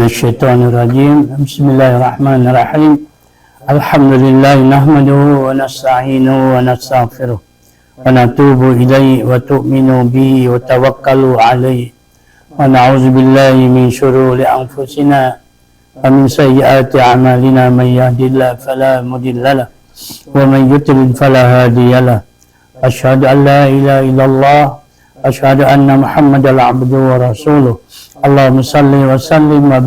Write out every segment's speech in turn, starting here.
من الشيطان الرجيم. بسم الله الرحمن الرحيم. الحمد لله نحمده ونستعينه ونستغفره ونتوب إليه وتؤمن به وتوكل عليه. ونعوذ بالله من شرور أنفسنا ومن سيئات أعمالنا. من يهد الله فلا مضل له ومن يضلل فلا هادي له. أشهد أن لا إله إلا الله. أشهد أن محمدا عبده ورسوله. Allahumma salli wa salli wa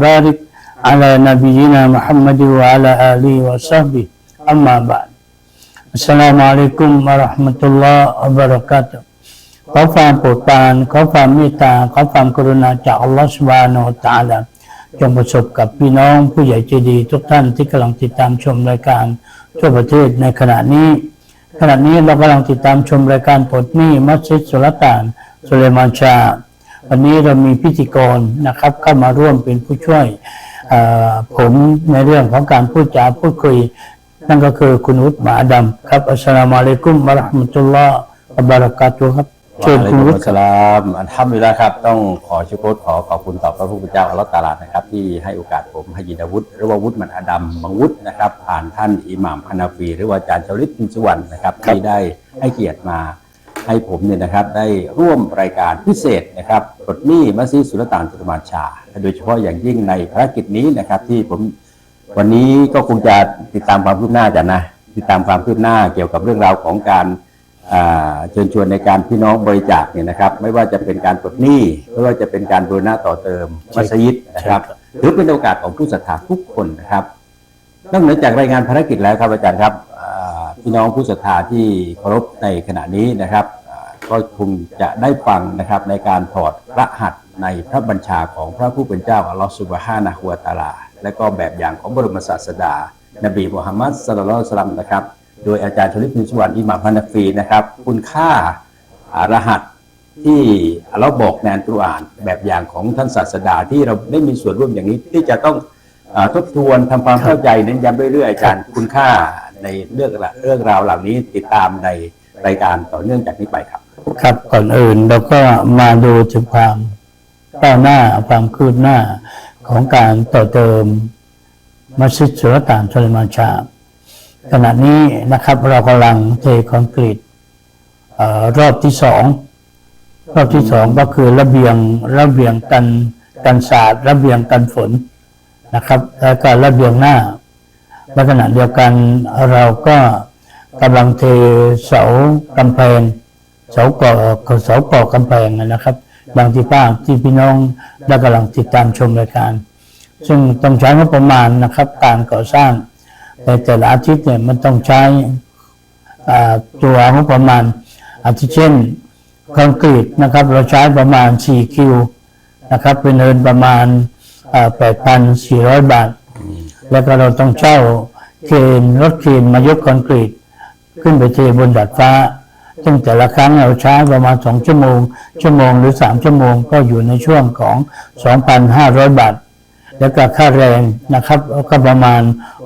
ala nabiyina Muhammad wa ala ali wa sahbihi. Amma ba'd. Assalamualaikum warahmatullahi wabarakatuh. Khafam putan, khafam mita, khafam kuruna cha Allah subhanahu wa ta'ala. Jom bersub ka pinong puja jidi tuktan ti kalang titam chum laikan Coba tiit na karani Karani lo kalang titam chum laikan putni masjid sulatan. Suleiman Shah วันนี้เรามีพิธีกรนะครับเข้ามาร่วมเป็นผู้ช่วยเอ่อผมในเรื่องของการพูดจาพูดคุย นั่นก็คือคุณอุตหมาดำครับอัสสลามุอะลัยกุมวะเราะห์มะตุลลอฮ์วะบะเราะกาตุฮ์ครับเชิญวะอะลัยคุณกุอุมุตสสลามอันทำอยู่แล้วครับ ต้องขอชุกรขอขอบคุณต่อพระผู้เป็นเจ้าอัลลอฮฺตะอาลานะครับ ที่ให้โอกาสผมให้ยินอาวุธหรือว่าวุฒิมันอดัมบังวุฒินะครับ ผ่านท่านอิหม่ามฮานาฟี หรือว่าอาจารย์ชาวลิตพินสุวรรณนะครับที่ได้ให้เกียรติมา ให้ผมเนี่ยนะครับได้ร่วมรายการพิเศษนะครับปลดหนี้มัสยิดสุลต่านตุลมานชา โดยเฉพาะอย่างยิ่งในภารกิจนี้นะครับที่ผมวันนี้ก็คงจะติดตามความคืบหน้ากันนะติดตามความคืบหน้าเกี่ยวกับเรื่องราวของการอ่าเชิญชวนในการพี่น้องบริจาคเนี่ยนะครับ ไม่ว่าจะเป็นการปลดหนี้ไม่ว่าจะเป็นการบูรณะต่อเติมมัสยิดนะครับถือเป็นโอกาสของผู้ศรัทธาทุกคนนะครับนอกเหนือจากรายงานภารกิจแล้วครับอาจารย์ครับอ่า พี่น้องผู้ศรัทธาที่เคารพในขณะนี้นะครับก็คงจะได้ฟังนะครับในการถอดรหัสในพระบัญชาของพระผู้เป็นเจ้าอัลลอฮฺสุบฮานะฮูวะตาลา และก็แบบอย่างของบรมศาสดา นบีมุฮัมมัดสลลัลลอฮุอะลัยฮิวะซัลลัมนะครับ โดยอาจารย์ชลิปนิสวรรณอิหม่ามฮานาฟีนะครับ คุณค่ารหัสที่เราบอกในอันกุรอานแบบอย่างของท่านศาสดาที่เราได้มีส่วนร่วมอย่างนี้ที่จะต้องทบทวนทำความเข้าใจเน้นย้ำเรื่อยๆอาจารย์คุณค่า ในเรื่องเรื่องราวเหล่านี้ติดตามในรายการต่อเนื่องจากนี้ไปครับ ครับก่อนอื่นเราก็มาดูถึงความก้าวหน้าความคืบหน้าของการต่อเติมมัสยิดสุลต่านสุลมานชาขณะนี้นะครับเรากำลังเทคอนกรีตรอบที่สองรอบที่สองก็คือระเบียงระเบียงกันกันสาดระเบียงกันฝนนะครับ แล้วก็ระเบียงหน้า ละขณะเดียวกันเราก็กำลังเทเสากำแพงเสาก่อเสาก่อกำแพงนะครับบางที่ภาที่พี่น้องได้กำลังติดตามชมรายการ ซึ่งต้องใช้งบประมาณนะครับ การก่อสร้างในแต่ละอาทิตย์เนี่ยมันต้องใช้ตัวงบประมาณอาทิเช่นคอนกรีตนะครับ เราใช้ประมาณ 4 คิวนะครับเป็นเงินประมาณ 8,400 บาท แล้วก็เราต้องเช่าเคนรถเคนมายกคอนกรีต ขึ้นไปเทบนดาดฟ้า ซึ่งแต่ละครั้งเราใช้ประมาณ2ชั่วโมง ชั่วโมงหรือ3ชั่วโมงก็อยู่ในช่วงของ 2,500 บาท แล้วก็ค่าแรงนะครับก็ประมาณ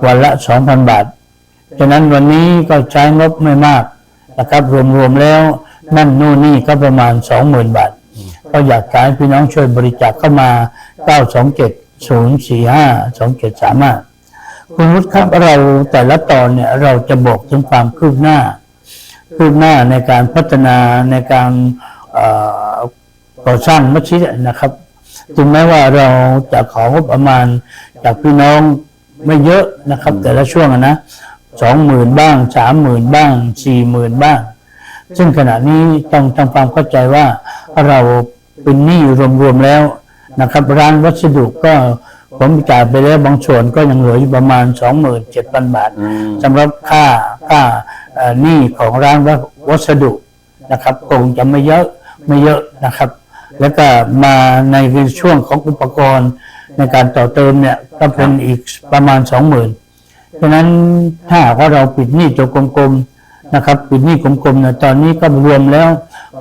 วันละ 2,000 บาทฉะนั้นวันนี้ก็ใช้งบไม่มากนะครับรวมๆแล้วนั่นนู่นนี่ก็ประมาณ 20,000 บาท ก็อยากให้พี่น้องช่วยบริจาคเข้ามา 927 045 2735 คุณรุตครับเราแต่ละตอนเนี่ยเราจะบอกถึงความคืบหน้า คืบหน้าในการพัฒนาในการก่อสร้างมัสยิดนะครับถึงแม้ว่าเราจะของบประมาณจากพี่น้องไม่เยอะนะครับ แต่ละช่วงนะสองหมื่นบ้างสามหมื่นบ้างสี่หมื่นบ้าง ซึ่งขณะนี้ต้องทำความเข้าใจว่าเราเป็นหนี้รวมๆแล้วนะครับ ร้านวัสดุก็ ผมจ่ายไปแล้วบางส่วนก็ยังเหลืออยู่ประมาณ 27,000 บาทอืมสำหรับค่าค่าเอ่อหนี้ของร้านวัสดุนะครับคงจะไม่เยอะไม่เยอะนะครับ แล้วก็มาในช่วงของอุปกรณ์ในการต่อเติมเนี่ยก็เป็นอีกประมาณ 20,000 ฉะนั้นถ้าหากว่าเราปิดหนี้ตัวกลมๆนะครับปิดหนี้กลมๆเนี่ยตอนนี้ก็รวมแล้ว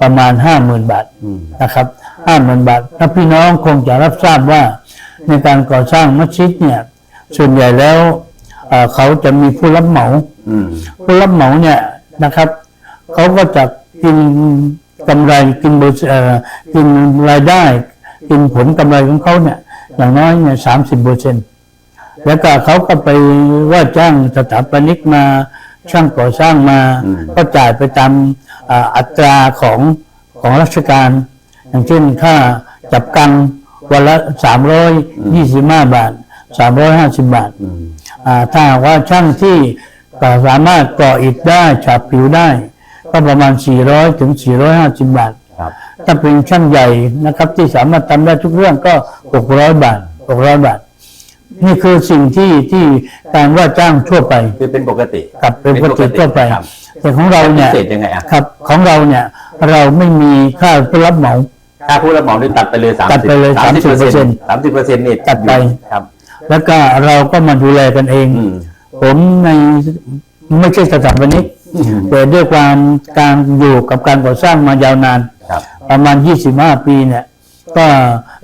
ประมาณ 50,000 บาทอืมนะครับห้าหมื่นบาทถ้าพี่น้องคงจะรับทราบว่า ในการก่อสร้างมัสยิดเนี่ย ส่วนใหญ่แล้วเอ่อเขาจะมีผู้รับเหมาอืมผู้รับเหมาเนี่ยนะครับเขาก็จะกินกำไรกินบริษัทเอ่อกินรายได้ กินผลกำไรของเขาเนี่ย อย่างน้อยเนี่ยสามสิบเปอร์เซ็นแล้วก็เขาก็ไปว่าจ้างสถาปนิกมาช่างก่อสร้างมาอืมก็จ่ายไปตามอ่าอัตราของของราชการ อย่างเช่นค่าจับกัง วันละสามร้อยยี่สิบห้าบาทสามร้อยห้าสิบบาทอืมอ่าถ้าหากว่าช่างที่ก็สามารถก่ออิฐได้ฉาบผิวได้ ก็ประมาณ 400 ถึง 450 บาทครับถ้าเป็นช่างใหญ่นะครับที่สามารถทำได้ทุกเรื่องก็ 600 บาท 600 บาท นี่คือสิ่งที่ที่การว่าจ้างทั่วไปคือเป็นปกติกับเป็นปกติทั่วไปครับแต่ของเราพิเนี่ยเศษยังไงอะครับของเราเนี่ยเราไม่มีค่าผู้รับเหมา ค่าผู้รับเหมานี่ตัดไปเลยสามตัดไปเลยสามสิบเปอร์เซ็นต์30%สามสิบเปอร์เซ็นต์นี่ตัดไปครับ แล้วก็เราก็มาดูแลกันเองอืมผมในไม่ใช่สถาปนิกอืมแต่ด้วยความการอยู่กับการก่อสร้างมายาวนานครับประมาณ 25 ปีเนี่ย ก็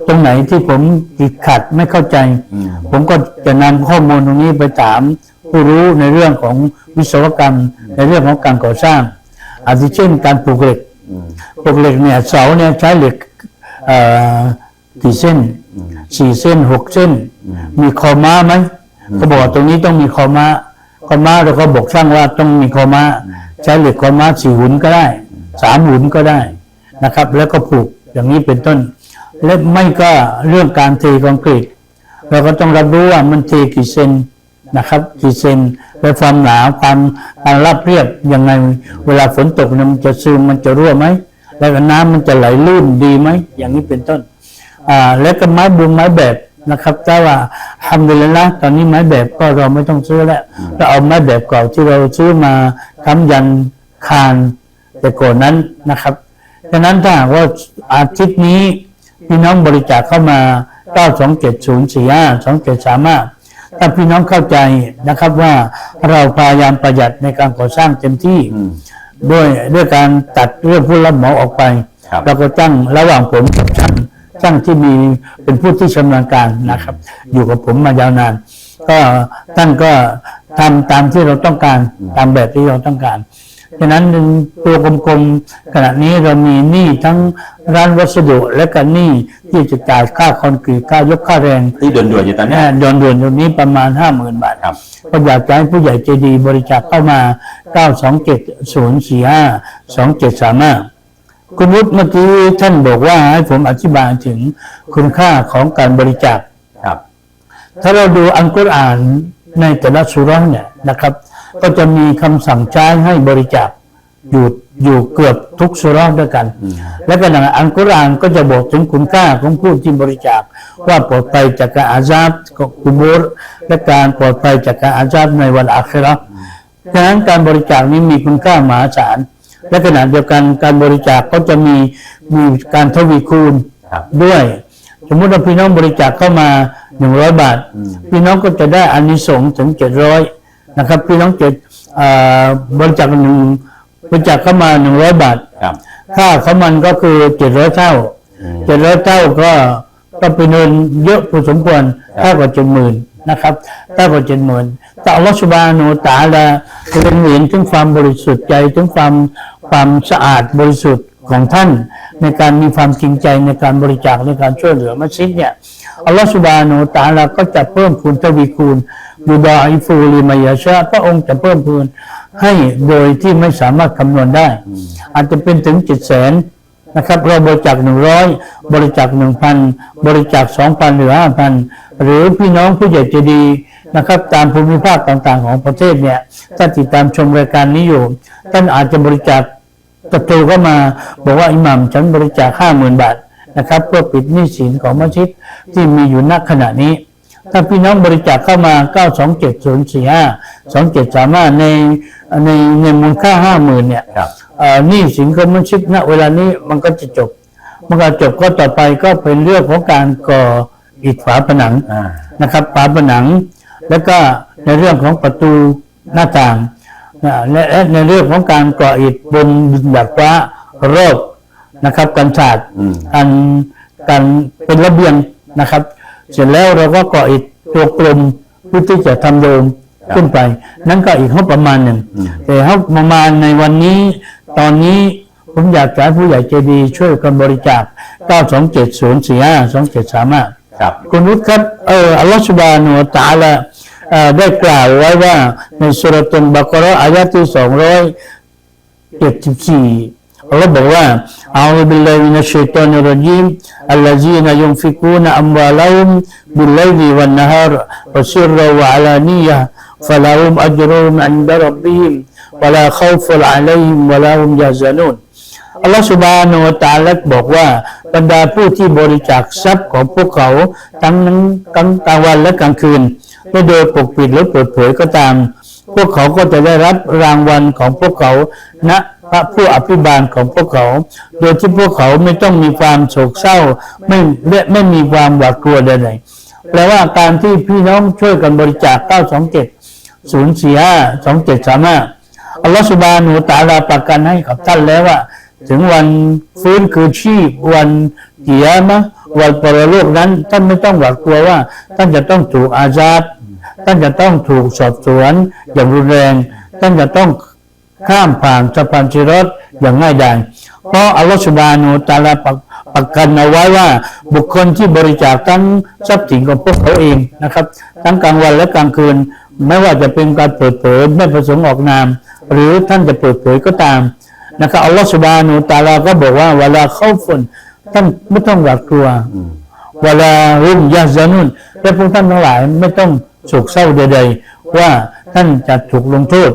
ตรงไหนที่ผมติดขัดไม่เข้าใจอืมผมก็จะนำข้อมูลตรงนี้ไปถามผู้รู้ในเรื่องของวิศวกรรม ในเรื่องของการก่อสร้างอาทิเช่นการปลูกเหล็กอืมปลูกเหล็กเนี่ยเสาเนี่ยใช้เหล็กเอ่อ กี่เส้นอืมสี่เส้นหกเส้นอืมมีคอม้าไหมเขาบอกว่าตรงนี้ต้องมีคอม้าคอม้าเราก็บอกช่างว่าต้องมีคอม้า ใช้เหล็กคอม้าสี่หุ่นก็ได้สามหุ่นก็ได้นะครับ แล้วก็ปลูกอย่างนี้เป็นต้น และไม่ก็เรื่องการเทคอนกรีตเราก็ต้องรับรู้ว่ามันเทกี่เซนนะครับกี่เซนและความหนาความการราบเรียบยังไง เวลาฝนตกเนี่ยมันจะซึมมันจะรั่วไหม แล้วก็น้ำมันจะไหลลื่นดีไหมอย่างนี้เป็นต้น อ่า และก็ไม้บุงไม้แบบนะครับแต่ว่าทำเลยละตอนนี้ไม้แบบก็เราไม่ต้องซื้อแล้วเราเอาไม้แบบเก่าที่เราซื้อมาทำยันคานแต่ก่อนนั้นนะครับดังนั้นถ้าหากว่าอาทิตย์นี้พี่น้องบริจาคเข้ามา 927045273ถ้าพี่น้องเข้าใจนะครับว่าเราพยายามประหยัดในการก่อสร้างเต็มที่ ด้วยด้วยการตัดเรื่องผู้รับเหมาออกไปครับแล้วก็จ้างระหว่างผมกับช่างช่างที่มีเป็นผู้ที่ชำนาญการนะครับ อยู่กับผมมายาวนาน ก็ท่านก็ทำตามที่เราต้องการตามแบบที่เราต้องการ ฉะนั้นตัวกลมๆขณะนี้เรามีหนี้ทั้งร้านวัสดุและก็หนี้ที่จะจ่ายค่าคอนกรีตค่ายกค่าแรงที่ด่วนๆอยู่ตอนเนี้ยดอนด่วนๆตรงนี้ประมาณห้าหมื่นบาทครับก็อยากจะให้ผู้ใหญ่ใจดีบริจาคเข้ามา927 045 2735คุณวุฒิเมื่อกี้ท่านบอกว่าให้ผมอธิบายถึงคุณค่าของการบริจาคครับ ถ้าเราดูอัลกุรอานในแต่ละสุราะห์เนี่ยนะครับ ก็จะมีคำสั่งใช้ให้บริจาคอยู่อยู่เกือบทุกสุราะห์ด้วยกัน และก็ในอัลกุรอานก็จะบอกถึงคุณค่าของผู้ที่บริจาค ว่าปลอดภัยจากการอาซาบของกุโบรและการปลอดภัยจากการอาซาบในวันอาคิเราะห์ดังนั้นการบริจาคนี้มีคุณค่ามหาศาลและขณะเดียวกันการบริจาคก็จะมีมีการทวีคูณครับด้วย สมมุติว่าพี่น้องบริจาคเข้ามา100บาท พี่น้องก็จะได้อานิสงส์ถึง700 นะครับพี่น้องจะเอ่อบริจาคหนึ่งบริจาคเข้ามา100บาทครับค่าของมันก็คือ700เท่า700เท่าก็ก็เป็นเงินเยอะพอสมควรเท่ากับเจ็ดหมื่นนะครับเท่ากับเจ็ดหมื่นแต่อัลลอฮฺสุบานูตะอาลาเล็งเห็นถึงความบริสุทธิ์ใจถึงความความสะอาดบริสุทธิ์ของท่าน ในการมีความจริงใจในการบริจาคในการช่วยเหลือมัสยิดเนี่ยอัลลอฮฺสุบานูตะอาลาก็จะเพิ่มพูนทวีคูณ ยูดาอิฟูลิมายาชาพระองค์จะเพิ่มพูนให้โดยที่ไม่สามารถคำนวณได้ อาจจะเป็นถึงเจ็ดแสนนะครับ เราบริจาคหนึ่งร้อยบริจาคหนึ่งพันบริจาคสองพันหรือห้าพันหรือพี่น้องผู้ใหญ่ใจดีนะครับ ตามภูมิภาคต่างๆของประเทศเนี่ยถ้าติดตามชมรายการนี้อยู่ ท่านอาจจะบริจาคตะโตเข้ามา บอกว่าอิหมัมฉันบริจาคห้าหมื่นบาทนะครับเพื่อปิดหนี้สินของมัสยิดที่มีอยู่ณขณะนี้ ถ้าพี่น้องบริจาคเข้ามา 927 045 2735 ในในในมูลค่า 50,000 เนี่ยครับเอ่อหนี้สินของมัสยิดณเวลานี้มันก็จะจบ มันก็จบก็ต่อไปก็เป็นเรื่องของการก่ออิฐฝาผนังอ่า นะครับฝาผนัง แล้วก็ในเรื่องของประตูหน้าต่างนะและและในเรื่องของการก่ออิฐบนดาดฟ้ารอบนะครับกันศาสตร์อืม การการเป็นระเบียงนะครับ เสร็จแล้วเราก็ก่ออิฐตัวกลมเพื่อที่จะทำโดมขึ้นไป นั่นก็อีกห้องประมาณหนึ่งแต่ห้องประมาณในวันนี้ ตอนนี้ผมอยากจะให้ผู้ใหญ่ใจดีช่วยกันบริจาค 927 045 2735ครับคุณวุฒิครับเอออัลลอฮฺสุบานุวะตะอาลาเอ่อได้กล่าวไว้ว่าในสุรตุนบากเราะห์อายะที่สองร้อยเจ็ดสิบสี่ อัลลอฮ์บอกว่าอาอุบิลลาฮิมินัชชัยตอนิรจีมอัลลซีนยุนฟิกูนอัมวาลาอุมบิลไลดีวันนฮาร์วซิรรวะอาลานียะฟะลาอุมอัจรุมอันดารบบิมวะลาขาวฟุลอะลัยฮิมวะลาอุมยาซานุนอัลลอฮฺสุบานุตาลักบอกว่าบรรดาผู้ที่บริจาคทรัพย์ของพวกเขาทั้งกลางวันและกลางคืนไม่โดยปกปิดหรือเปิดเผยก็ตาม พวกเขาก็จะได้รับรางวัลของพวกเขาณพระผู้อภิบาลของพวกเขา โดยที่พวกเขาไม่ต้องมีความโศกเศร้าไม่และไม่มีความหวาดกลัวใดๆแปลว่าการที่พี่น้องช่วยกันบริจาค 927ศูนย์สี่ห้าสองเจ็ดสามห้าอัลลอฮฺสุบานูตาลาประกันให้กับท่านแล้วว่า ถึงวันฟื้นคืนชีพวันเกียรมะวันปรโลกนั้น ท่านไม่ต้องหวาดกลัวว่า ท่านจะต้องถูกอาญา ท่านจะต้องถูกสอบสวนอย่างรุนแรง ท่านจะต้องข้ามผ่านสะพานชิรอดอย่างง่ายดายเพราะอัลลอฮฺสุบานูตะอาลาประประกันเอาไว้ว่าบุคคลที่บริจาคทั้งทรัพย์สินของพวกเขาเองนะครับ ทั้งกลางวันและกลางคืน ไม่ว่าจะเป็นการเปิดเผยไม่ประสงค์ออกนาม หรือท่านจะเปิดเผยก็ตามนะครับอัลลอฮฺสุบานูตะอาลาก็บอกว่าเวลาเข้าฝนท่านไม่ต้องหวาดกลัวอืมเวลารุ่มยาซานุนและพวกท่านทั้งหลายไม่ต้อง โศกเศร้าใดๆว่าท่านจะถูกลงโทษ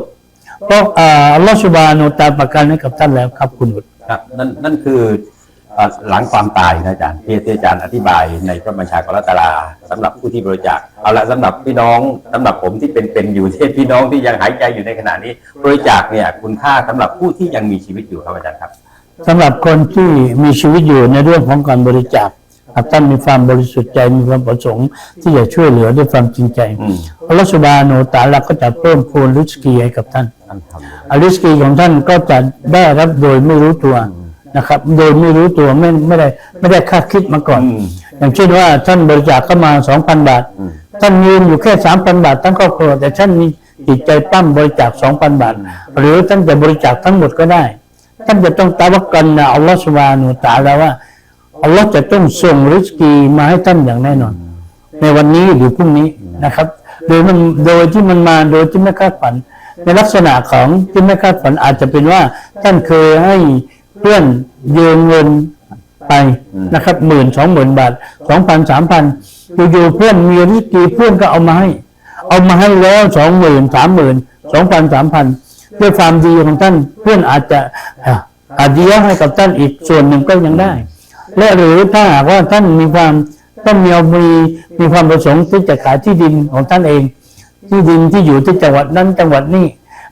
เพราะอ่าอัลลอฮฺสุบานูตะอาลาประกันให้กับท่านแล้วครับคุณบุตรครับนั่นนั่นคือเอ่อหลังความตายนะอาจารย์ที่ที่อาจารย์อธิบายในพระบัญชาของรัตลาสำหรับผู้ที่บริจาคเอาละสำหรับพี่น้องสำหรับผมที่เป็นเป็นอยู่ที่พี่น้องที่ยังหายใจอยู่ในขณะนี้ บริจาคเนี่ยคุณค่าสำหรับผู้ที่ยังมีชีวิตอยู่ครับอาจารย์ครับสำหรับคนที่มีชีวิตอยู่ในเรื่องของการบริจาค หากท่านมีความบริสุทธิ์ใจมีความประสงค์ ที่จะช่วยเหลือด้วยความจริงใจอืมอัลลอฮฺสุบาโนตะอาลาก็จะเพิ่มพูนริสกีให้กับท่านท่านทำอาริสกีของท่านก็จะได้รับโดยไม่รู้ตัวนะครับ โดยไม่รู้ตัวไม่ไม่ได้ไม่ได้คาดคิดมาก่อนอืมอย่างเช่นว่าท่านบริจาคเข้ามาสองพันบาทอืมท่านยืนอยู่แค่สามพันบาททั้งครอบครัวแต่ท่านมีจิตใจปั้มบริจาคสองพันบาท หรือท่านจะบริจาคทั้งหมดก็ได้ ท่านจะต้องตาวักกันนะอัลลอฮฺสุบานุตะอาลาว่า อัลลอฮฺจะต้องส่งริสกีมาให้ท่านอย่างแน่นอน ในวันนี้หรือพรุ่งนี้นะครับ โดยมันโดยที่มันมาโดยที่ไม่คาดฝัน ในลักษณะของที่ไม่คาดฝันอาจจะเป็นว่าท่านเคยให้เพื่อนยืมเงินไปนะครับหมื่นสองหมื่นบาทสองพันสามพันอยู่ๆเพื่อนมีริสกีเพื่อนก็เอามาให้ เอามาให้แล้วสองหมื่นสามหมื่นสองพันสามพันด้วยความดีของท่านเพื่อนอาจจะอะอาจจะยกให้กับท่านอีกส่วนหนึ่งก็ยังได้ และหรือถ้าหากว่าท่านมีความท่านมีมีมีความประสงค์ที่จะขายที่ดินของท่านเอง ที่ดินที่อยู่ที่จังหวัดนั้นจังหวัดนี้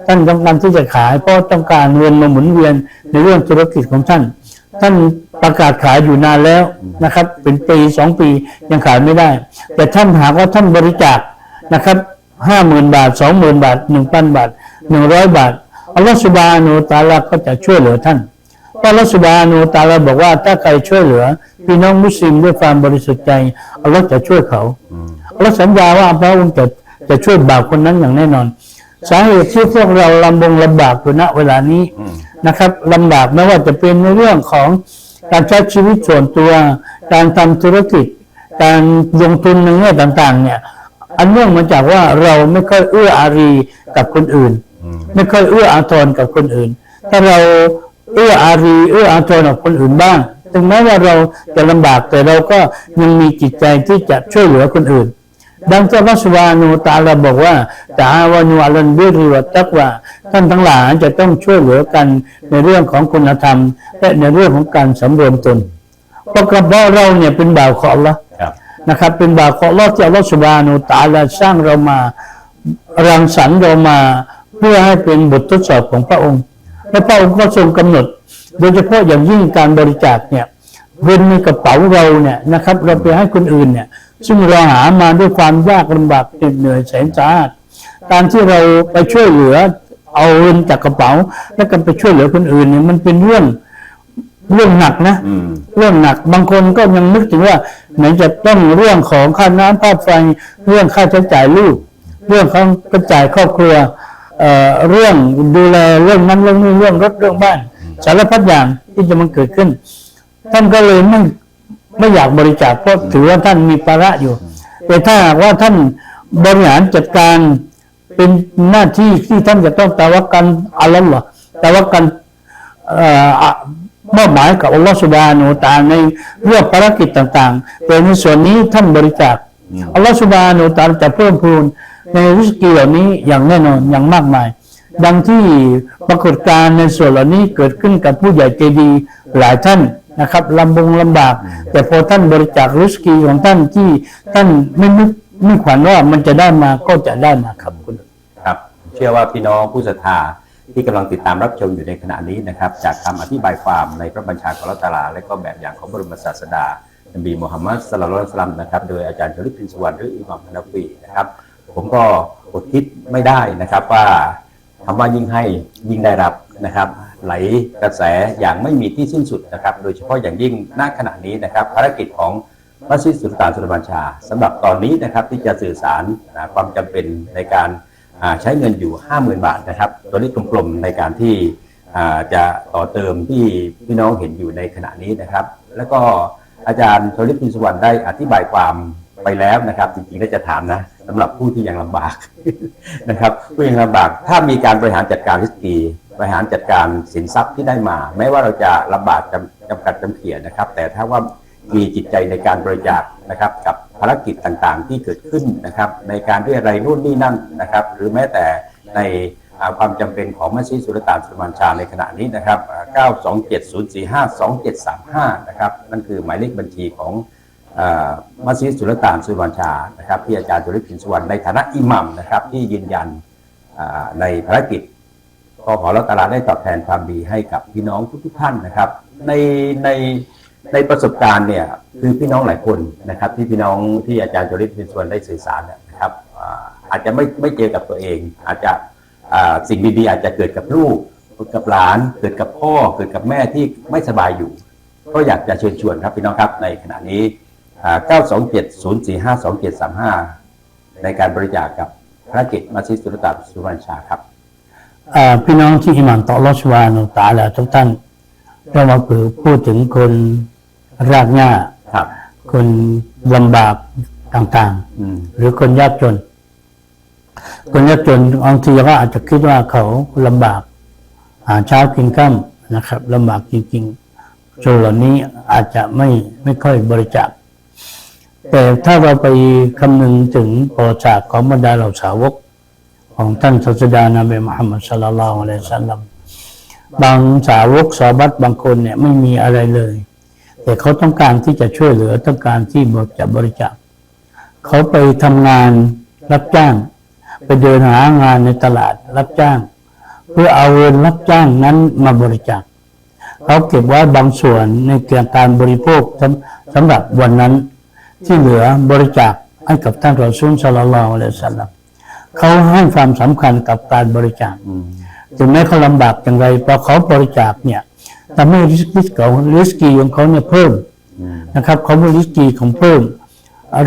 ท่านต้องการที่จะขายเพราะต้องการเงินมาหมุนเวียนในเรื่องธุรกิจของท่าน ท่านประกาศขายอยู่นานแล้วนะครับ เป็นปีสองปียังขายไม่ได้ แต่ท่านหากว่าท่านบริจาคนะครับห้าหมื่นบาทสองหมื่นบาทหนึ่งพันบาทหนึ่งร้อยบาทอัลลอฮฺสุบานูตาลาก็จะช่วยเหลือท่าน พระอัลลอฮฺสุบานูตะอาลาบอกว่าถ้าใครช่วยเหลือ พี่น้องมุสลิมด้วยความบริสุทธิ์ใจอัลลอฮฺจะช่วยเขาอืมอัลลอฮฺสัญญาว่าพระองค์จะจะช่วยบ่าวคนนั้นอย่างแน่นอน สาเหตุที่พวกเราลำบงลำบากอยู่ณเวลานี้นะครับลำบากไม่ว่าจะเป็นในเรื่องของการใช้ชีวิตส่วนตัว การทำธุรกิจ การลงทุนในแง่ต่างๆ เนี่ย อันเนื่องมาจากว่าเราไม่ค่อยเอื้ออารีกับคนอื่น ไม่ค่อยเอื้ออาทรกับคนอื่น ถ้าเรา เอื้ออารีเอื้ออาทรกับคนอื่นบ้างถึงแม้ว่าเราจะลำบากแต่เราก็ยังมีจิตใจที่จะช่วยเหลือคนอื่น ดังที่อัลลอฮฺสุบานูตะอาลาบอกว่าตาาวานูอัลันบิริวัตตักวาท่านทั้งหลายจะต้องช่วยเหลือกันในเรื่องของคุณธรรม และในเรื่องของการสำรวมตนเพราะกระเพาะเราเนี่ยเป็นบ่าวของอัลลอฮ์ครับนะครับ เป็นบาปของอัลลอฮ์ที่อัลลอฮ์สุบานุตะอาลาสร้างเรามารังสรรค์เรามาเพื่อให้เป็นบททดสอบของพระองค์ และพระองค์ก็ทรงกำหนด โดยเฉพาะอย่างยิ่งการบริจาคเนี่ยเงินในกระเป๋าเราเนี่ยนะครับ เราไปให้คนอื่นเนี่ย ซึ่งเราหามาด้วยความยากลำบากเหน็ดเหนื่อยแสนสาหัสการที่เราไปช่วยเหลือ เอาเงินจากกระเป๋า แล้วก็ไปช่วยเหลือคนอื่นเนี่ยมันเป็นเรื่องเรื่องหนักนะเรื่องหนักบางคนก็ยังนึกถึงว่าไหนจะต้องเรื่องของค่าน้ำค่าไฟเรื่องค่าใช้จ่ายลูก เรื่องของกระจ่ายครอบครัว เรื่องดูแลเรื่องนั้นเรื่องนี้เรื่องรถเรื่องบ้าน สารพัดอย่างที่จะมันเกิดขึ้น ท่านก็เลยไม่ไม่อยากบริจาคเพราะถือว่าท่านมีภาระอยู่ แต่ถ้าหากว่าท่านบริหารจัดการเป็นหน้าที่ที่ท่านจะต้องตะวักกันอัลลอฮ์ตะวักกันเอ่ออะมอบหมายกับอัลลอฮฺสุบฮานุวะตาอาลาในเรื่องภารกิจต่างๆแต่ในส่วนนี้ท่านบริจาคอัลลอฮฺสุบฮานุวะตาอาลาจะเพิ่มพูน ในริสกีเหล่านี้อย่างแน่นอนอย่างมากมาย ดังที่ปรากฏการณ์ในส่วนเหล่านี้เกิดขึ้นกับผู้ใหญ่ใจดีหลายท่านนะครับลำบงลำบาก แต่พอท่านบริจาคริสกีของท่านที่ท่านไม่นึกไม่ขวัญว่ามันจะได้มาก็จะได้มาครับคุณครับ เชื่อว่าพี่น้องผู้ศรัทธาที่กำลังติดตามรับชมอยู่ในขณะนี้นะครับ จากคำอธิบายความในพระบัญชาของอัลลอฮฺตาลา และก็แบบอย่างของบรมศาสดานบีมูฮัมมัดสลลัลลอฮุลัยฮิวะซัลลัมนะครับ โดยอาจารย์ชลิปพินสวรรค์หรืออิหม่ามฮานาฟีนะครับ ผมก็อดคิดไม่ได้นะครับว่าคำว่ายิ่งให้ยิ่งได้รับนะครับ ไหลกระแสอย่างไม่มีที่สิ้นสุดนะครับ โดยเฉพาะอย่างยิ่งณขณะนี้นะครับ ภารกิจของมัสยิสุลต่านสุลบัญชาสำหรับตอนนี้นะครับที่จะสื่อสารความจำเป็นในการใช้เงินอยู่ 50,000 บาทนะครับ ตัวนี้กลมๆในการที่จะต่อเติมที่พี่น้องเห็นอยู่ในขณะนี้นะครับ แล้วก็อาจารย์ชลิปพินสุวรรณได้อธิบายความ ไปแล้วนะครับจริงๆก็จะถามนะสำหรับผู้ที่ยังลำบากนะครับผู้ยังลำบากถ้ามีการบริหารจัดการริสกีบริหารจัดการสินทรัพย์ที่ได้มา แม้ว่าเราจะลำบากจำจำกัดจำเขียนะครับ แต่ถ้าว่ามีจิตใจในการบริจาคนะครับ กับภารกิจต่างๆ ที่เกิดขึ้นนะครับ ในการเรียอะไรนู่นนี่นั่นนะครับ หรือแม้แต่ในความจำเป็นของมัสยิดสุลต่านสุลมานชาในขณะนี้นะครับ 927045275นะครับ นั่นคือหมายเลขบัญชีของ มัสยิดสุลต่านสุวรรณชานะครับที่อาจารย์จุลิพินสุวรรณในฐานะอิหมัมนะครับที่ยืนยันในภารกิจก็ขอรัตลาได้ตอบแทนความดีให้กับพี่น้องทุกๆท่านนะครับ ในในในประสบการณ์เนี่ยคือพี่น้องหลายคนนะครับ ที่พี่น้องที่อาจารย์จุลิพินสุวรรณได้สื่อสารนะครับอาจจะไม่ไม่เจอกับตัวเอง อาจจะสิ่งดีๆอาจจะเกิดกับลูกเกิดกับหลาน เกิดกับพ่อเกิดกับแม่ที่ไม่สบายอยู่ ก็อยากจะเชิญชวนครับพี่น้องครับในขณะนี้ 927-045-2735 ในการบริจาคกับภารกิจมัสยิดสุลต่านสุวรรณชาครับอ่าพี่น้องที่อิหมานต่ออัลลอฮฺสุบฮานุวะตะอาลาทุกท่านเรามาเปิดพูดถึงคนรากหญ้าครับคนลำบากต่างอืมๆหรือคนยากจน คนยากจนบางทีก็อาจจะคิดว่าเขาลำบากหาเช้ากินค่ำนะครับลำบากจริงๆส่วนเหล่านี้อาจจะไม่ไม่ค่อยบริจาค แต่ถ้าเราไปคำนึงถึงประวัติศาสตร์ของบรรดาเหล่าสาวก ของท่านศาสดานาบีมุฮัมมัดศ็อลลัลอะลัยฮิวะซัลลัมบางสาวกสาบัตบางคนเนี่ยไม่มีอะไรเลย แต่เขาต้องการที่จะช่วยเหลือต้องการที่จะบริจาคเขาไปทำงานรับจ้าง ไปเดินหางานในตลาดรับจ้าง เพื่อเอาเงินรับจ้างนั้นมาบริจาคเขาเก็บไว้บางส่วนในเกี่ยวการบริโภคสำสำหรับวันนั้น ที่เหลือบริจาคให้กับท่านรอซูลศ็อลลัลลอฮุอะลัยฮิวะซัลลัมเขาให้ความสำคัญกับการบริจาคถึงแม้เขาลำบากอย่างไรพอเขาบริจาคเนี่ยทำให้ริสกีของริสกีของเขาเนี่ยเพิ่มนะครับเขามีริสกีของเพิ่ม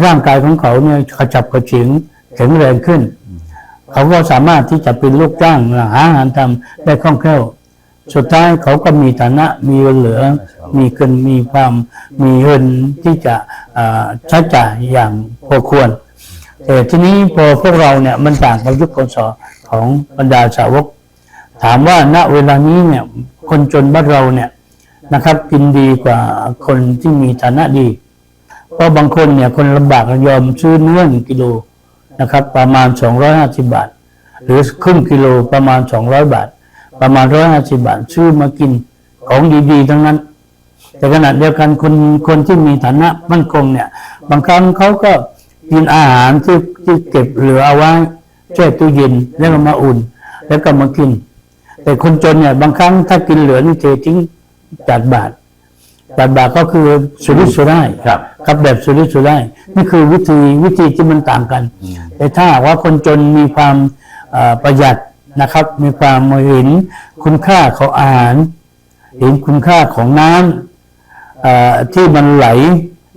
ร่างกายของเขาเนี่ยกระฉับกระเฉงแข็งแรงขึ้น เขาก็สามารถที่จะเป็นลูกจ้างหาอาหารทำได้คล่องแคล่วสุดท้ายเขาก็มีฐานะมีเงินเหลือ มีเงินมีความมีเงินที่จะใช้จ่ายอย่างพอควรแต่ทีนี้พอพวกเราเนี่ยมันต่างกับยุคคนสอของบรรดาสาวก ถามว่าณเวลานี้เนี่ยคนจนบ้านเราเนี่ยนะครับกินดีกว่าคนที่มีฐานะดี เพราะบางคนเนี่ยคนลำบากยอมซื้อเนื้อหนึ่งกิโลนะครับ ประมาณ 250 บาท หรือครึ่งกิโลประมาณ 200 บาท ประมาณ 150 บาท ซื้อมากินของดีๆ ทั้งนั้น แต่ขณะเดียวกันคนคนที่มีฐานะมั่นคงเนี่ย บางครั้งเขาก็กินอาหารที่ที่เก็บเหลือเอาไว้แช่ตู้เย็นแล้วก็มาอุ่น แล้วก็มากิน แต่คนจนเนี่ยบางครั้งถ้ากินเหลือนี่เททิ้งจัดบาทจัดบาทก็คือสุรุ่ยสุร่ายครับครับแบบสุรุ่ยสุร่ายนี่คือวิธีวิธีที่มันต่างกัน แต่ถ้าหากว่าคนจนมีความเอ่อประหยัดนะครับ มีความเห็นคุณค่าของอาหาร เห็นคุณค่าของน้ำเอ่อ ที่มันไหล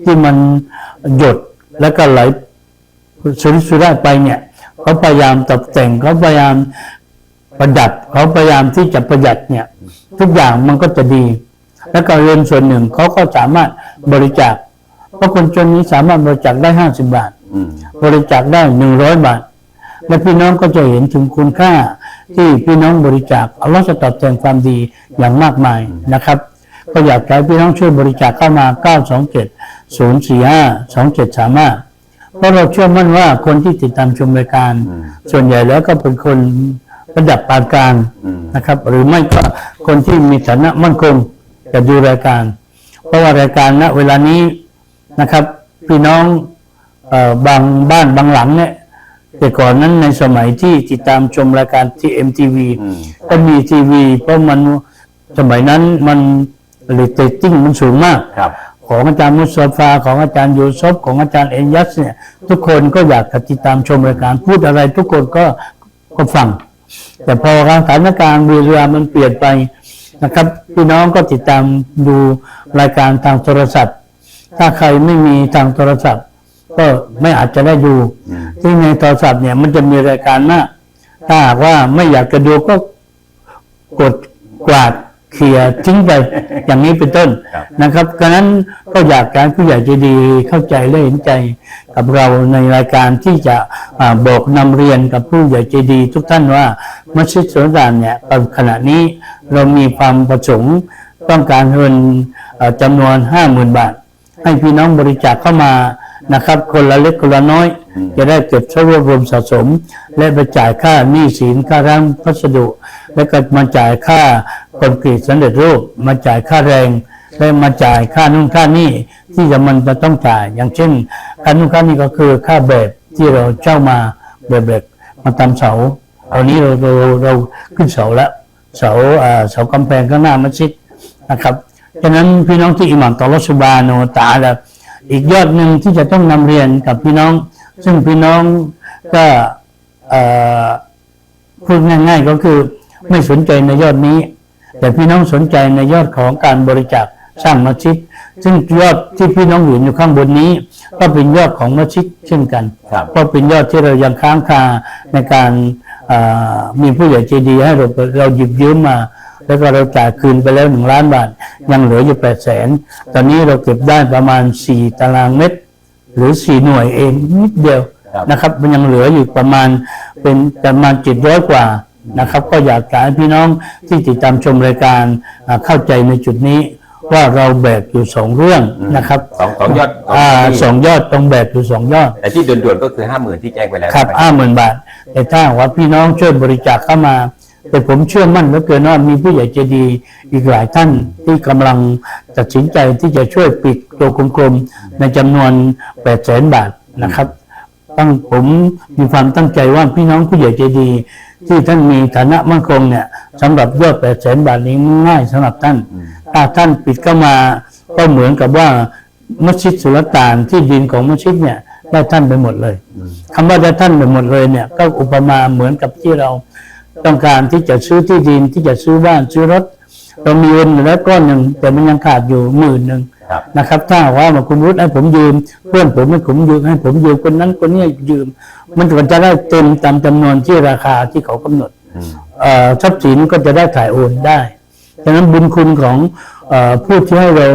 ที่มันหยดแล้วก็ไหลสุรุ่ยสุร่ายไปเนี่ยเขาพยายามตกแต่งเขาพยายามประดับเขาพยายามที่จะประหยัดเนี่ย ทุกอย่างมันก็จะดี แล้วก็เงินส่วนหนึ่งเขาก็สามารถบริจาคเพราะคนจนนี้สามารถบริจาคได้ห้าสิบบาทบริจาคได้หนึ่งร้อยบาท และพี่น้องก็จะเห็นถึงคุณค่าที่พี่น้องบริจาคอัลลอฮ์จะตอบแทนความดีอย่างมากมายนะครับ ก็อยากให้พี่น้องช่วยบริจาคเข้ามา 927 045 2735เพราะเราเชื่อมั่นว่าคนที่ติดตามชมรายการ ส่วนใหญ่แล้วก็เป็นคนระดับปานกลางอืมนะครับ หรือไม่ก็คนที่มีฐานะมั่นคงจะดูรายการ เพราะว่ารายการณเวลานี้นะครับ พี่น้องเอ่อบางบ้านบางหลังเนี่ยแต่ก่อนนั้นในสมัยที่ติดตามชมรายการที่ MTV อืมก็มีทีวีเพราะมันสมัยนั้นมัน เรตติ้งมันสูงมาก ครับ ของอาจารย์มุสฟาของอาจารย์ยูซฟของอาจารย์เอ็นยัสเนี่ย ทุกคนก็อยากจะติดตามชมรายการพูดอะไรทุกคนก็ก็ฟัง แต่พอสถานการณ์เวลามันเปลี่ยนไปนะครับพี่น้องก็ติดตามดูรายการทางโทรศัพท์ ถ้าใครไม่มีทางโทรศัพท์ ก็ไม่อาจจะได้ดูที่ในโทรศัพท์เนี่ยมันจะมีรายการมาก ถ้าหากว่าไม่อยากจะดูก็กดกวาด เคลียร์ทิ้งไปอย่างนี้เป็นต้นครับนะครับดังนั้นก็อยากการผู้ใหญ่ใจดีเข้าใจและเห็นใจกับเราในรายการที่จะอาบอกนำเรียนกับผู้ใหญ่ใจดี ทุกท่านว่ามัสยิดสวนดานเนี่ยขณะนี้เรามีความประสงค์ต้องการเงินเอ่อจำนวนห้าหมื่นบาท ให้พี่น้องบริจาคเข้ามานะครับ คนละเล็กคนละน้อย จะได้เก็บรวบรวมสะสม และไปจ่ายค่าหนี้สินค่าร้างพัสดุ และก็มาจ่ายค่า คนกรีตสำเร็จรูปมาจ่ายค่าแรงและมาจ่ายค่านู่นค่านี่ที่จะมันจะต้องจ่าย อย่างเช่นค่านู่นค่านี่ก็คือค่าแบบที่เราเจ้ามาแบบเหล็กมาทำเสาตอนนี้เราเราเราขึ้นเสาแล้วเสาอ่าเสากำแพงข้างหน้ามัสยิดนะครับฉะนั้นพี่น้องที่อิหม่ามตอลอสุบาโนตาละอีกยอดหนึ่งที่จะต้องนำเรียนกับพี่น้อง ซึ่งพี่น้องก็พูดง่าย ๆ ก็คือไม่สนใจในยอดนี้ แต่พี่น้องสนใจในยอดของการบริจาคสร้างมัสยิดซึ่งยอดที่พี่น้องเห็นอยู่ข้างบนนี้ ก็เป็นยอดของมัสยิดเช่นกันครับเพราะเป็นยอดที่เรายังค้างคาในการอ่ามีผู้ใหญ่ใจดีให้เราเราหยิบยืมมา แล้วก็เราจ่ายคืนไปแล้วหนึ่งล้านบาท ยังเหลืออยู่แปดแสนตอนนี้เราเก็บได้ประมาณสี่ตารางเมตร หรือสี่หน่วยเองนิดเดียวครับนะครับ มันยังเหลืออยู่ประมาณเป็นประมาณเจ็ดร้อยกว่า นะครับ ก็อยากจะให้พี่น้องที่ติดตามชมรายการอ่าเข้าใจในจุดนี้ว่าเราแบกอยู่สองเรื่องนะครับสองสองยอดอ่าที่สองยอดต้องแบกอยู่สองยอด แต่ที่ด่วนๆก็คือห้าหมื่นที่แจ้งไปแล้วครับใช่ไหมห้าหมื่นบาท แต่ถ้าหากว่าพี่น้องช่วยบริจาคเข้ามา แต่ผมเชื่อมั่นเหลือเกินว่ามีผู้ใหญ่ใจดีอีกหลายท่านที่กำลังตัดสินใจที่จะช่วยปิดตัวกลมๆในจำนวนแปดแสนบาทนะครับตั้งผมมีความตั้งใจว่าพี่น้องผู้ใหญ่ใจดี ที่ท่านมีฐานะมั่นคงเนี่ยสำหรับยอดแปดแสนบาทนี้ง่ายสำหรับท่าน ถ้าท่านปิดเข้ามาก็เหมือนกับว่ามัสยิดสุลต่านที่ดินของมัสยิดเนี่ยได้ท่านไปหมดเลยคำว่าได้ท่านไปหมดเลยเนี่ย ก็อุปมาเหมือนกับที่เราต้องการที่จะซื้อที่ดินที่จะซื้อบ้านซื้อรถเรามีเงินอยู่แล้วก้อนหนึ่งแต่มันยังขาดอยู่หมื่นหนึ่งครับ นะครับ ถ้าหากว่ามาคุณวุฒิให้ผมยืม เพื่อนผมให้ผมยืมให้ผมยืมคนนั้นคนนี้ยืม มันก็จะได้เต็มตามจำนวนที่ราคาที่เขากำหนดอืมเอ่อทรัพย์สินก็จะได้ถ่ายโอนได้ดังนั้นบุญคุณของเออผู้ที่ให้เรา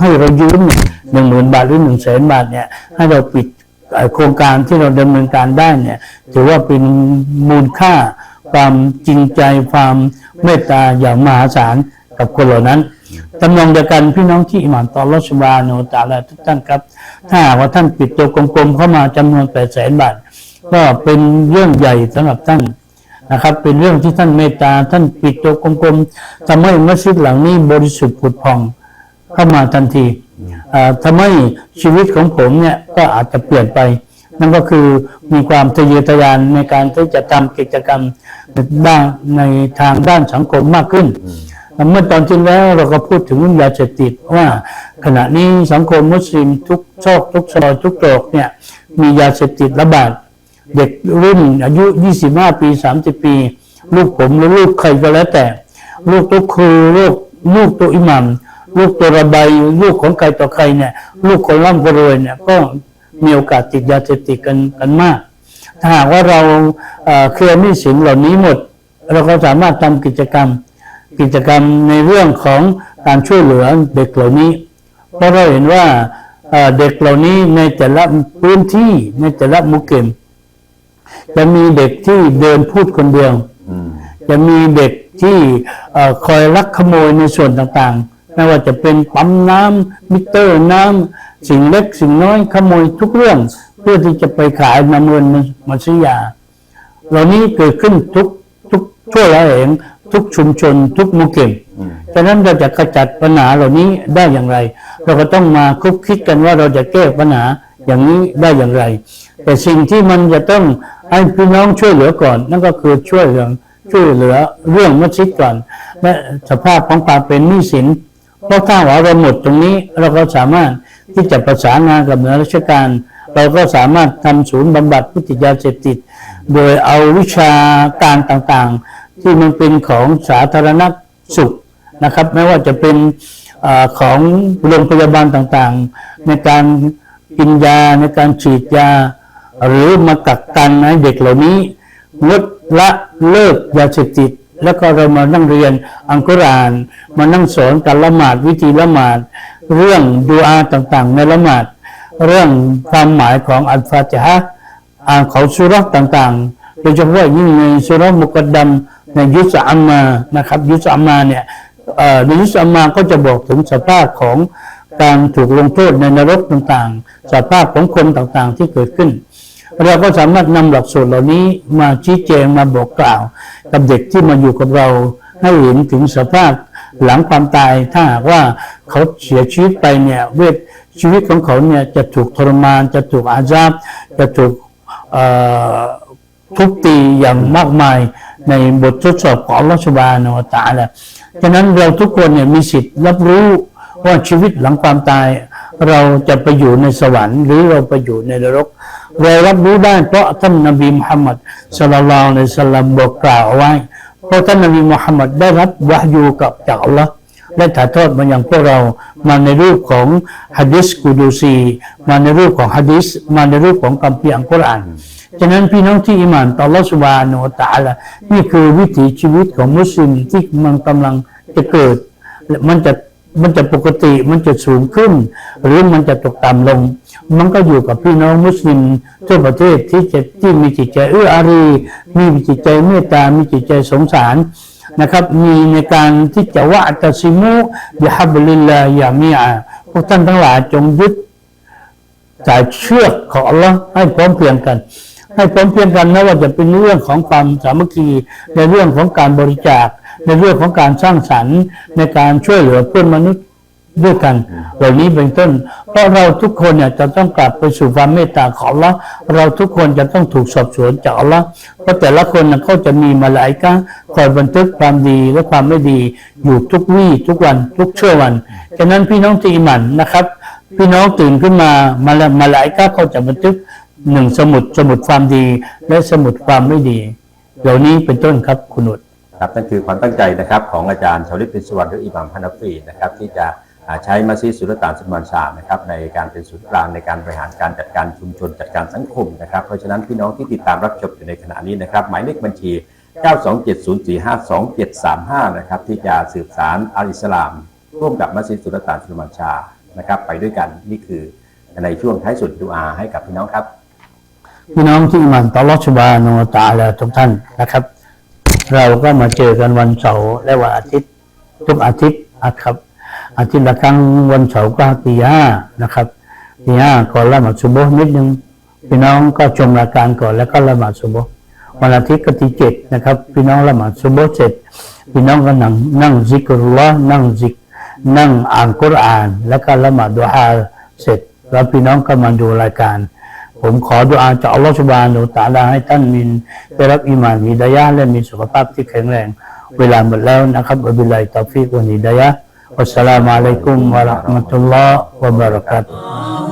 ให้เรายืมหนึ่งหมื่นบาทหรือหนึ่งแสนบาทเนี่ยให้เราปิดเอ่อโครงการที่เราดำเนินการได้เนี่ย ถือว่าเป็นมูลค่าความจริงใจความเมตตาอย่างมหาศาลกับคนเหล่านั้น ตำนองเดียวกันพี่น้องที่อิหมานตอลอชบาโนตาและทุกท่านครับ ถ้าว่าท่านปิดตัวกลมๆเข้ามาจำนวนแปดแสนบาท ก็เป็นเรื่องใหญ่สำหรับท่านนะครับ เป็นเรื่องที่ท่านเมตตาท่านปิดตัวกลมๆทำให้มัสยิดหลังนี้บริสุทธิ์ผุดพองเข้ามาทันทีอ่าทำให้ชีวิตของผมเนี่ยก็อาจจะเปลี่ยนไป นั่นก็คือมีความทะเยอทะยานในการที่จะทำกิจกรรมด้านในทางด้านสังคมมากขึ้น เมื่อตอนที่แล้วเราก็พูดถึงเรื่องยาเสพติดว่าขณะนี้สังคมมุสลิมทุกซอกทุกซอยทุกตรอกเนี่ยมียาเสพติดระบาดเด็กรุ่นอายุ 25 ปี 30 ปี ลูกผมหรือลูกใครก็แล้วแต่ ลูกตัวครูลูกลูกตัวอิหมัมลูกตัวระบายลูกของใครต่อใครเนี่ยลูกคนร่ำคนรวยเนี่ยก็มีโอกาสติดยาเสพติดกันกันมาก ถ้าหากว่าเราเคลียร์หนี้สินเหล่านี้หมด เราก็สามารถทำกิจกรรม กิจกรรมในเรื่องของการช่วยเหลือเด็กเหล่านี้ เพราะเราเห็นว่าเด็กเหล่านี้ในแต่ละพื้นที่ในแต่ละมุกเกมจะมีเด็กที่เดินพูดคนเดียวจะมีเด็กที่คอยลักขโมยในส่วนต่างๆ ไม่ว่าจะเป็นปั๊มน้ำมิเตอร์น้ำสิ่งเล็กสิ่งน้อยขโมยทุกเรื่อง เพื่อที่จะไปขายนำเงินมาซื้อยาเหล่านี้เกิดขึ้นทุกทุกทั่วละแห่ง ทุกชุมชน ทุกหมุกเก็มอืมฉะนั้นเราจะขจัดปัญหาเหล่านี้ได้อย่างไร เราก็ต้องมาคุกคิดกันว่าเราจะแก้ปัญหาอย่างนี้ได้อย่างไร แต่สิ่งที่มันจะต้องให้พี่น้องช่วยเหลือก่อน นั่นก็คือช่วยเหลือช่วยเหลือเรื่องมัสยิดก่อนและสภาพของความเป็นหนี้สินเพราะถ้าว่าเราหมดตรงนี้เราก็สามารถที่จะประสานงานกับหน่วยราชการ เราก็สามารถทำศูนย์บำบัดผู้ติดยาเสพติด โดยเอาวิชาการต่างๆ ที่มันเป็นของสาธารณสุขนะครับ ไม่ว่าจะเป็นอของโรงพยาบาลต่างๆ ในการกินยาในการฉีดยา หรือมากักกันให้เด็กเหล่านี้งดละเลิกยาเสพติดแล้วก็เรามานั่งเรียนอังกุราน มานั่งสอนการละหมาดวิธีละหมาด เรื่องดูอาต่างๆ ในละหมาด เรื่องความหมายของอัลฟาติฮะอ่านเขาสุรศ์ต่างๆ โดยเฉพาะยิ่งในสุรศ์มุกดดัม ในยุสอัมมานะครับ ยุสอัมมาเนี่ยในยุสอัมมาก็จะบอกถึงสภาพของการถูกลงโทษในนรกต่างๆ สภาพของคนต่างๆที่เกิดขึ้น เราก็สามารถนำหลักสูตรเหล่านี้มาชี้แจงมาบอกกล่าว กับเด็กที่มาอยู่กับเราให้เห็นถึงสภาพหลังความตายถ้าหากว่าเขาเสียชีวิตไปเนี่ยเวทชีวิตของเขาเนี่ยจะถูกทรมาน จะถูกอาญาบจะถูกทุบตีอย่างมากมาย ในบททดสอบของอัลลอฮฺสุบาลนวตะอาละฉะนั้นเราทุกคนเนี่ยมีสิทธิ์รับรู้ว่าชีวิตหลังความตาย เราจะไปอยู่ในสวรรค์หรือเราไปอยู่ในนรก เรารับรู้ได้เพราะท่านนบีมุฮัมมัดศ็อลลัลลอฮุอะลัยฮิวะสัลลัมบอกกล่าวไว้ เพราะท่านนบีมุฮัมมัดได้รับวะฮยูกับจากอัลลอฮ์และถ่ายทอดมาอย่างพวกเรามาในรูปของฮะดิษกุดูซี มาในรูปของฮะดิษมาในรูปของคัมภีร์อัลกุรอาน ฉะนั้นพี่น้องที่อิมานต่อลอสุบานตาลานี่คือวิถีชีวิตของมุสลิมที่มันกำลังจะเกิดและมันจะมันจะปกติมันจะสูงขึ้น หรือมันจะตกต่ำลง มันก็อยู่กับพี่น้องมุสลิมทั่วประเทศที่จะที่มีจิตใจเอื้ออารี มีจิตใจเมตตา มีจิตใจสงสารนะครับ มีในการที่จะวะอัตซิมุบิฮับลิลลาฮิยามีอาพวกท่านทั้งหลายจงยึดสายเชือกของอัลลอฮ์ให้พร้อมเพรียงกัน ให้พร้อมเพียงกันไม่ว่าจะเป็นเรื่องของความสามัคคีในเรื่องของการบริจาค ในเรื่องของการสร้างสรรค์ ในการช่วยเหลือเพื่อนมนุษย์ด้วยกันเหล่านี้เป็นต้น เพราะเราทุกคนเนี่ยจะต้องกลับไปสู่ความเมตตาของอัลลอฮ์เราทุกคนจะต้องถูกสอบสวนจากลลอฮ์เพราะแต่ละคนน่ะเขาจะมีมาหลายก้าคอยบันทึกความดีและความไม่ดี อยู่ทุกวี่ทุกวันทุกเชั่ววันฉะนั้นพี่น้องที่อิหมันนะครับ พี่น้องตื่นขึ้นมามาละมาหลายก้าเขาจะบันทึก หนึ่งสมุดสมุดความดี และสมุดความไม่ดี เหล่านี้เป็นต้นครับคุณอุดครับนั่นคือความตั้งใจนะครับของอาจารย์ชาวลิตเป็นสวรรณหรืออิหมัมพานาฟีนะครับที่จะใช้มัสยิดสุลต่านสุลมานชานะครับในการเป็นศูนย์กลางในการบริหารการจัดการชุมชนจัดการสังคมนะครับเพราะฉะนั้นพี่น้องที่ติดตามรับชมอยู่ในขณะนี้นะครับหมายเลขบัญชี 927045235นะครับที่จะสืบสารอัลอิสลาม ร่วมกับมัสยิดสุลต่านสุลมานชานะครับไปด้วยกันนี่คือในช่วงท้ายสุดดูอาให้กับพี่น้องครับ พี่น้องที่มันต่อรอชุบาโนตะอาลาทุกท่านนะครับ เราก็มาเจอกันวันเสาร์และวันอาทิตย์ ทุกอาทิตย์นะครับ อาทิตย์ละครั้งวันเสาร์ก็ตีห้านะครับตีห้าก่อนละหมาดซุบนิดนึงพี่น้องก็ชมรายการก่อนแล้วก็ละหมาดซุบวันอาทิตย์ก็ตีเจ็ดนะครับ พี่น้องละหมาดซุบเสร็จพี่น้องก็นั่งนั่งซิกรุลลอนั่งซิกนั่งอ่านกุรอาน แล้วก็ละหมาดดุอาเสร็จ แล้วพี่น้องก็มาดูรายการ ผมขอดุอาจากอัลลอฮฺสุบานุตาลาให้ท่านมีได้รับอิมานฮิดายะและมีสุขภาพที่แข็งแรง เวลาหมดแล้วนะครับอับิลลาฮิตอฟิกวันฮิดายะอัสสลามุอะลัยกุมวะราะห์มะตุลลอฮ์วะบะเราะกาตุฮ์